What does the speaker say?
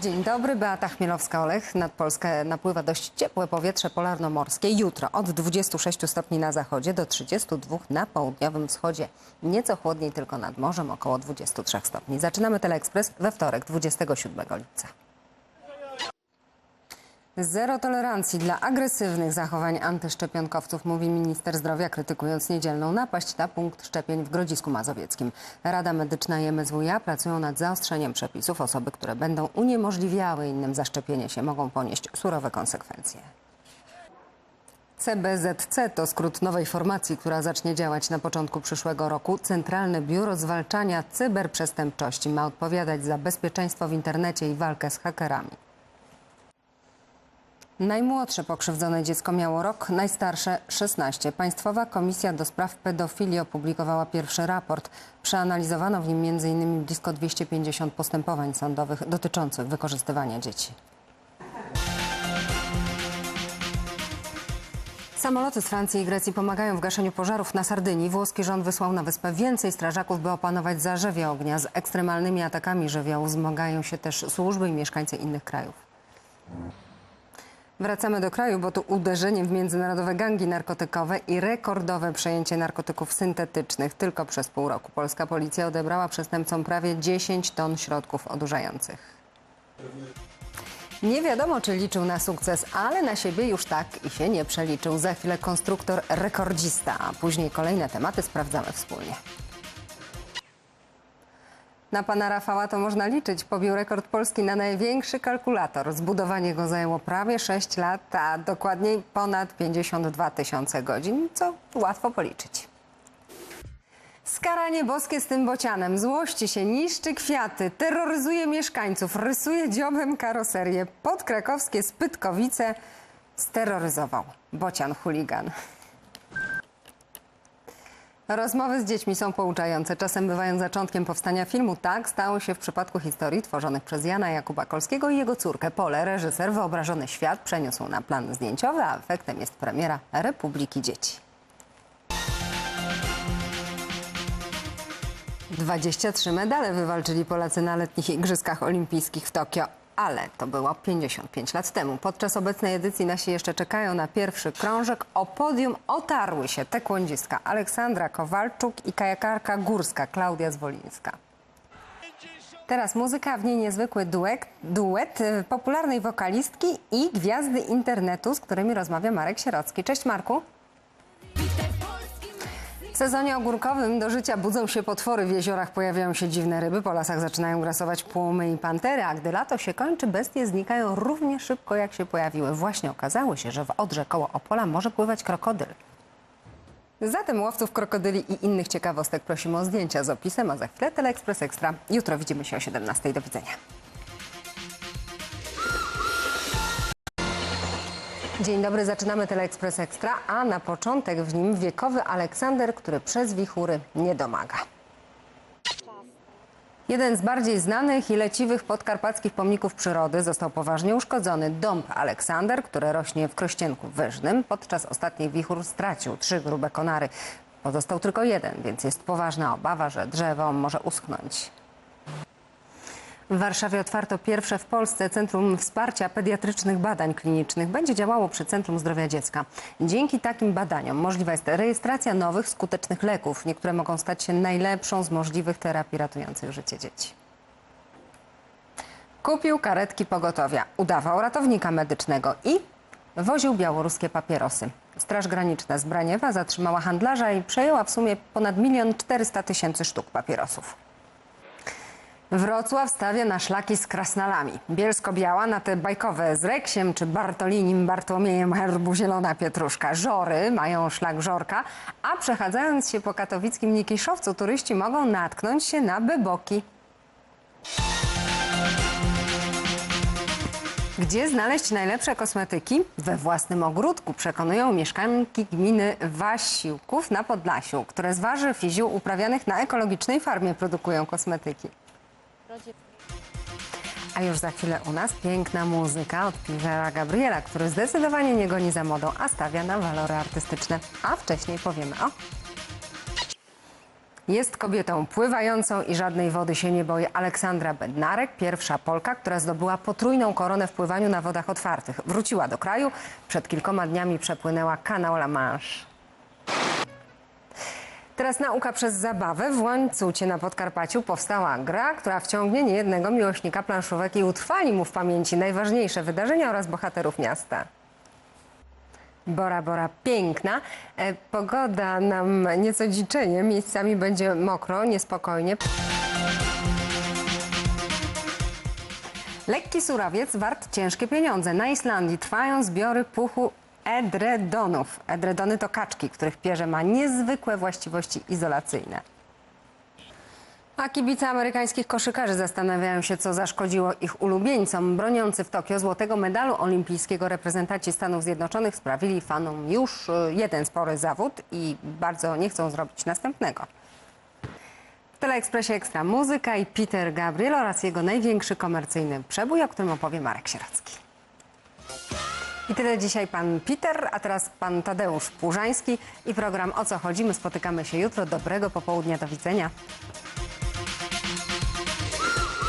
Dzień dobry, Beata Chmielowska-Olech. Nad Polskę napływa dość ciepłe powietrze polarnomorskie. Jutro od 26 stopni na zachodzie do 32 na południowym wschodzie. Nieco chłodniej tylko nad morzem, około 23 stopni. Zaczynamy Teleekspres we wtorek, 27 lipca. Zero tolerancji dla agresywnych zachowań antyszczepionkowców, mówi minister zdrowia, krytykując niedzielną napaść na punkt szczepień w Grodzisku Mazowieckim. Rada Medyczna i MSWiA pracują nad zaostrzeniem przepisów. Osoby, które będą uniemożliwiały innym zaszczepienie się, mogą ponieść surowe konsekwencje. CBZC to skrót nowej formacji, która zacznie działać na początku przyszłego roku. Centralne Biuro Zwalczania Cyberprzestępczości ma odpowiadać za bezpieczeństwo w internecie i walkę z hakerami. Najmłodsze pokrzywdzone dziecko miało rok, najstarsze 16. Państwowa Komisja do Spraw Pedofilii opublikowała pierwszy raport. Przeanalizowano w nim m.in. blisko 250 postępowań sądowych dotyczących wykorzystywania dzieci. Samoloty z Francji i Grecji pomagają w gaszeniu pożarów na Sardynii. Włoski rząd wysłał na wyspę więcej strażaków, by opanować zarzewie ognia. Z ekstremalnymi atakami żywiołu zmagają się też służby i mieszkańcy innych krajów. Wracamy do kraju, bo tu uderzenie w międzynarodowe gangi narkotykowe i rekordowe przejęcie narkotyków syntetycznych. Tylko przez pół roku polska policja odebrała przestępcom prawie 10 ton środków odurzających. Nie wiadomo, czy liczył na sukces, ale na siebie już tak i się nie przeliczył. Za chwilę konstruktor rekordzista, a później kolejne tematy sprawdzamy wspólnie. Na pana Rafała to można liczyć. Pobił rekord Polski na największy kalkulator. Zbudowanie go zajęło prawie 6 lat, a dokładniej ponad 52 tysiące godzin, co łatwo policzyć. Skaranie boskie z tym bocianem. Złości się, niszczy kwiaty, terroryzuje mieszkańców, rysuje dziobem karoserię. Podkrakowskie Spytkowice steroryzował bocian chuligan. Rozmowy z dziećmi są pouczające. Czasem bywają zaczątkiem powstania filmu. Tak stało się w przypadku historii tworzonych przez Jana Jakuba Kolskiego i jego córkę Polę. Reżyser wyobrażony świat przeniósł na plan zdjęciowy, a efektem jest premiera Republiki Dzieci. 23 medale wywalczyli Polacy na letnich Igrzyskach Olimpijskich w Tokio. Ale to było 55 lat temu. Podczas obecnej edycji nasi jeszcze czekają na pierwszy krążek. O podium otarły się tekłondzistka Aleksandra Kowalczuk i kajakarka górska Klaudia Zwolińska. Teraz muzyka, w niej niezwykły duet, duet y, popularnej wokalistki i gwiazdy internetu, z którymi rozmawia Marek Sierocki. Cześć Marku. Sezonie ogórkowym do życia budzą się potwory. W jeziorach pojawiają się dziwne ryby, po lasach zaczynają grasować płomy i pantery, a gdy lato się kończy, bestie znikają równie szybko, jak się pojawiły. Właśnie okazało się, że w Odrze koło Opola może pływać krokodyl. Zatem łowców krokodyli i innych ciekawostek prosimy o zdjęcia z opisem, a za chwilę Teleekspres Ekstra. Jutro widzimy się o 17. Do widzenia. Dzień dobry, zaczynamy Teleekspres Ekstra, a na początek w nim wiekowy Aleksander, który przez wichury nie domaga. Jeden z bardziej znanych i leciwych podkarpackich pomników przyrody został poważnie uszkodzony. Dąb Aleksander, który rośnie w Krościenku Wyżnym, podczas ostatnich wichur stracił trzy grube konary. Pozostał tylko jeden, więc jest poważna obawa, że drzewo może uschnąć. W Warszawie otwarto pierwsze w Polsce Centrum Wsparcia Pediatrycznych Badań Klinicznych. Będzie działało przy Centrum Zdrowia Dziecka. Dzięki takim badaniom możliwa jest rejestracja nowych, skutecznych leków. Niektóre mogą stać się najlepszą z możliwych terapii ratujących życie dzieci. Kupił karetki pogotowia, udawał ratownika medycznego i woził białoruskie papierosy. Straż Graniczna z Braniewa zatrzymała handlarza i przejęła w sumie ponad milion czterysta tysięcy sztuk papierosów. Wrocław stawia na szlaki z krasnalami. Bielsko-Biała na te bajkowe z Reksiem czy Bartolinim Bartłomiejem herbu Zielona Pietruszka. Żory mają szlak Żorka, a przechadzając się po katowickim Nikiszowcu turyści mogą natknąć się na beboki. Gdzie znaleźć najlepsze kosmetyki? We własnym ogródku, przekonują mieszkanki gminy Wasiłków na Podlasiu, które z warzyw i ziół uprawianych na ekologicznej farmie produkują kosmetyki. A już za chwilę u nas piękna muzyka od piwera Gabriela, który zdecydowanie nie goni za modą, a stawia na walory artystyczne. A wcześniej powiemy o Jest kobietą pływającą i żadnej wody się nie boi. Aleksandra Bednarek, pierwsza Polka, która zdobyła potrójną koronę w pływaniu na wodach otwartych. Wróciła do kraju, przed kilkoma dniami przepłynęła kanał La Manche. Teraz nauka przez zabawę. W Łańcucie na Podkarpaciu powstała gra, która wciągnie niejednego miłośnika planszówek i utrwali mu w pamięci najważniejsze wydarzenia oraz bohaterów miasta. Bora Bora piękna. E, Pogoda nam nieco dziczenie. Miejscami będzie mokro, niespokojnie. Lekki surowiec wart ciężkie pieniądze. Na Islandii trwają zbiory puchu edredonów. Edredony to kaczki, których pierze ma niezwykłe właściwości izolacyjne. A kibice amerykańskich koszykarzy zastanawiają się, co zaszkodziło ich ulubieńcom. Broniący w Tokio złotego medalu olimpijskiego reprezentanci Stanów Zjednoczonych sprawili fanom już y, jeden spory zawód i bardzo nie chcą zrobić następnego. W Teleekspresie Ekstra Muzyka i Peter Gabriel oraz jego największy komercyjny przebój, o którym opowie Marek Sierocki. I tyle dzisiaj pan Peter, a teraz pan Tadeusz Płużański i program O co chodzi. My spotykamy się jutro. Dobrego popołudnia, do widzenia.